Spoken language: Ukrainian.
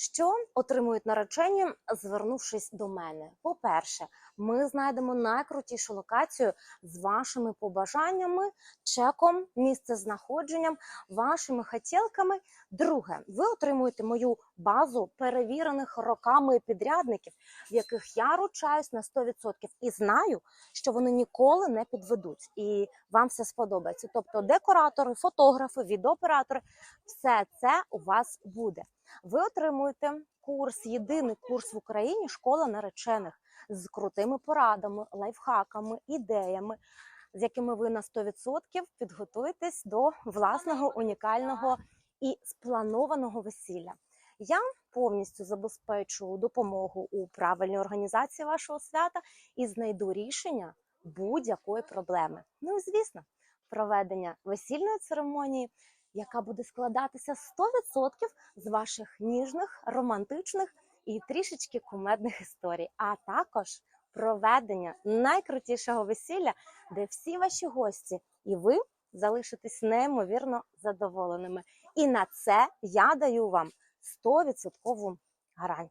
Що отримують наречені, звернувшись до мене? По-перше, ми знайдемо найкрутішу локацію з вашими побажаннями, чеком, місцезнаходженням, вашими хотілками. Друге, ви отримуєте мою базу перевірених роками підрядників, в яких я ручаюсь на 100% і знаю, що вони ніколи не підведуть, і вам все сподобається. Тобто, декоратори, фотографи, відеооператори, все це у вас буде. Ви отримуєте курс, єдиний курс в Україні школа наречених з крутими порадами, лайфхаками, ідеями, з якими ви на 100% підготуєтесь до власного унікального і спланованого весілля. Я повністю забезпечу допомогу у правильній організації вашого свята і знайду рішення будь-якої проблеми. Ну і звісно, проведення весільної церемонії, яка буде складатися 100% з ваших ніжних, романтичних і трішечки кумедних історій, а також проведення найкрутішого весілля, де всі ваші гості і ви залишитесь неймовірно задоволеними. І на це я даю вам 100% гарантію.